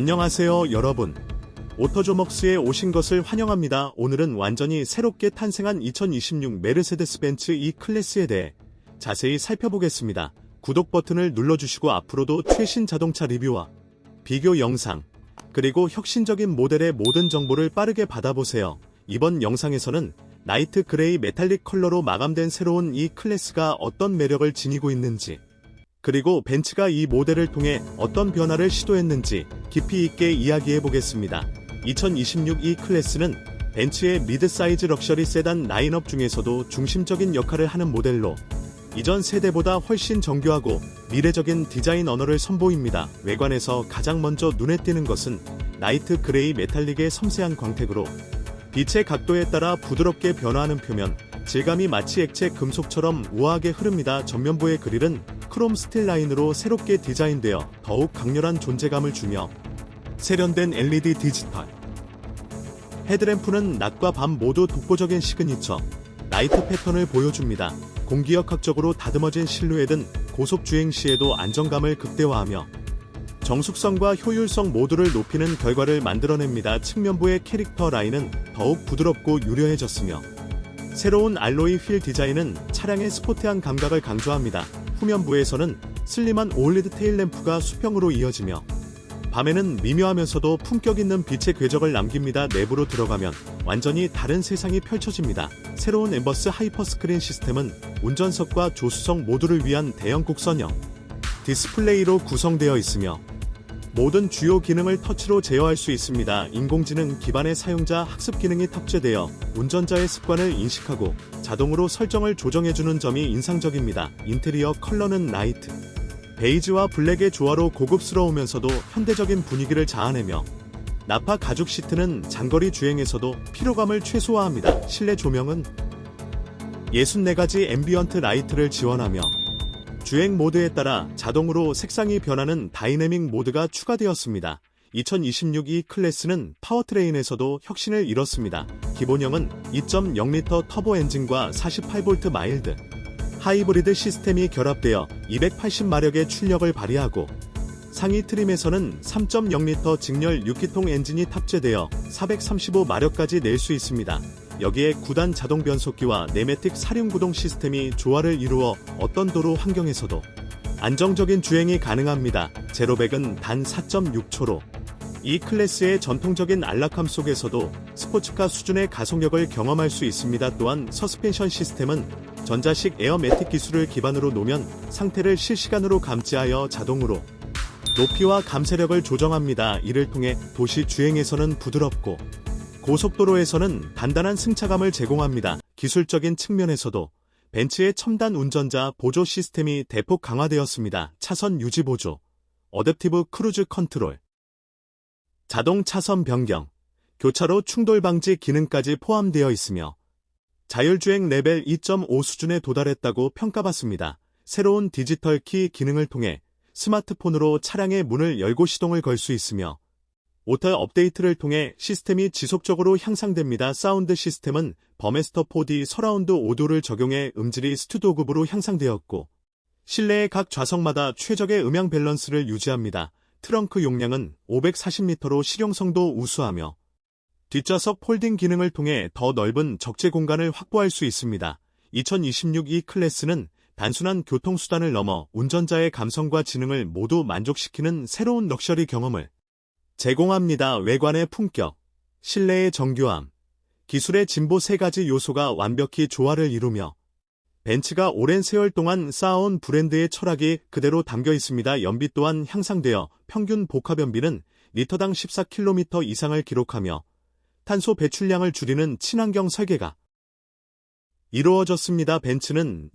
안녕하세요, 여러분. 오토조먹스에 오신 것을 환영합니다. 오늘은 완전히 새롭게 탄생한 2026 메르세데스 벤츠 E 클래스에 대해 자세히 살펴보겠습니다. 구독 버튼을 눌러주시고 앞으로도 최신 자동차 리뷰와 비교 영상, 그리고 혁신적인 모델의 모든 정보를 빠르게 받아보세요. 이번 영상에서는 나이트 그레이 메탈릭 컬러로 마감된 새로운 이 클래스가 어떤 매력을 지니고 있는지, 그리고 벤츠가 이 모델을 통해 어떤 변화를 시도했는지 깊이 있게 이야기해 보겠습니다. 2026 E 클래스는 벤츠의 미드 사이즈 럭셔리 세단 라인업 중에서도 중심적인 역할을 하는 모델로 이전 세대보다 훨씬 정교하고 미래적인 디자인 언어를 선보입니다. 외관에서 가장 먼저 눈에 띄는 것은 나이트 그레이 메탈릭의 섬세한 광택으로 빛의 각도에 따라 부드럽게 변화하는 표면, 질감이 마치 액체 금속처럼 우아하게 흐릅니다. 전면부의 그릴은 크롬 스틸 라인으로 새롭게 디자인되어 더욱 강렬한 존재감을 주며 세련된 LED 디지털 헤드램프는 낮과 밤 모두 독보적인 시그니처 라이트 패턴을 보여줍니다. 공기역학적으로 다듬어진 실루엣은 고속 주행 시에도 안정감을 극대화하며 정숙성과 효율성 모두를 높이는 결과를 만들어냅니다. 측면부의 캐릭터 라인은 더욱 부드럽고 유려해졌으며 새로운 알로이 휠 디자인은 차량의 스포티한 감각을 강조합니다. 후면부에서는 슬림한 올리드 테일 램프가 수평으로 이어지며 밤에는 미묘하면서도 품격 있는 빛의 궤적을 남깁니다. 내부로 들어가면 완전히 다른 세상이 펼쳐집니다. 새로운 엠버스 하이퍼 스크린 시스템은 운전석과 조수석 모두를 위한 대형 곡선형 디스플레이로 구성되어 있으며 모든 주요 기능을 터치로 제어할 수 있습니다. 인공지능 기반의 사용자 학습 기능이 탑재되어 운전자의 습관을 인식하고 자동으로 설정을 조정해주는 점이 인상적입니다. 인테리어 컬러는 나이트, 베이지와 블랙의 조화로 고급스러우면서도 현대적인 분위기를 자아내며 나파 가죽 시트는 장거리 주행에서도 피로감을 최소화합니다. 실내 조명은 64가지 앰비언트 라이트를 지원하며 주행 모드에 따라 자동으로 색상이 변하는 다이내믹 모드가 추가되었습니다. 2026 E 클래스는 파워트레인에서도 혁신을 이뤘습니다. 기본형은 2.0L 터보 엔진과 48V 마일드 하이브리드 시스템이 결합되어 280마력의 출력을 발휘하고 상위 트림에서는 3.0L 직렬 6기통 엔진이 탑재되어 435마력까지 낼 수 있습니다. 여기에 9단 자동 변속기와 네메틱 사륜 구동 시스템이 조화를 이루어 어떤 도로 환경에서도 안정적인 주행이 가능합니다. 제로백은 단 4.6초로 이 클래스의 전통적인 안락함 속에서도 스포츠카 수준의 가속력을 경험할 수 있습니다. 또한 서스펜션 시스템은 전자식 에어매틱 기술을 기반으로 놓으면 상태를 실시간으로 감지하여 자동으로 높이와 감쇄력을 조정합니다. 이를 통해 도시 주행에서는 부드럽고 고속도로에서는 단단한 승차감을 제공합니다. 기술적인 측면에서도 벤츠의 첨단 운전자 보조 시스템이 대폭 강화되었습니다. 차선 유지 보조, 어댑티브 크루즈 컨트롤, 자동 차선 변경, 교차로 충돌 방지 기능까지 포함되어 있으며 자율주행 레벨 2.5 수준에 도달했다고 평가받습니다. 새로운 디지털 키 기능을 통해 스마트폰으로 차량의 문을 열고 시동을 걸 수 있으며 오터 업데이트를 통해 시스템이 지속적으로 향상됩니다. 사운드 시스템은 버메스터 4D 서라운드 오도를 적용해 음질이 스튜디오급으로 향상되었고 실내의 각 좌석마다 최적의 음향 밸런스를 유지합니다. 트렁크 용량은 540리터로 실용성도 우수하며 뒷좌석 폴딩 기능을 통해 더 넓은 적재 공간을 확보할 수 있습니다. 2026 E 클래스는 단순한 교통수단을 넘어 운전자의 감성과 지능을 모두 만족시키는 새로운 럭셔리 경험을 제공합니다. 외관의 품격, 실내의 정교함, 기술의 진보 세 가지 요소가 완벽히 조화를 이루며 벤츠가 오랜 세월 동안 쌓아온 브랜드의 철학이 그대로 담겨 있습니다. 연비 또한 향상되어 평균 복합 연비는 리터당 14km 이상을 기록하며 탄소 배출량을 줄이는 친환경 설계가 이루어졌습니다. 벤츠는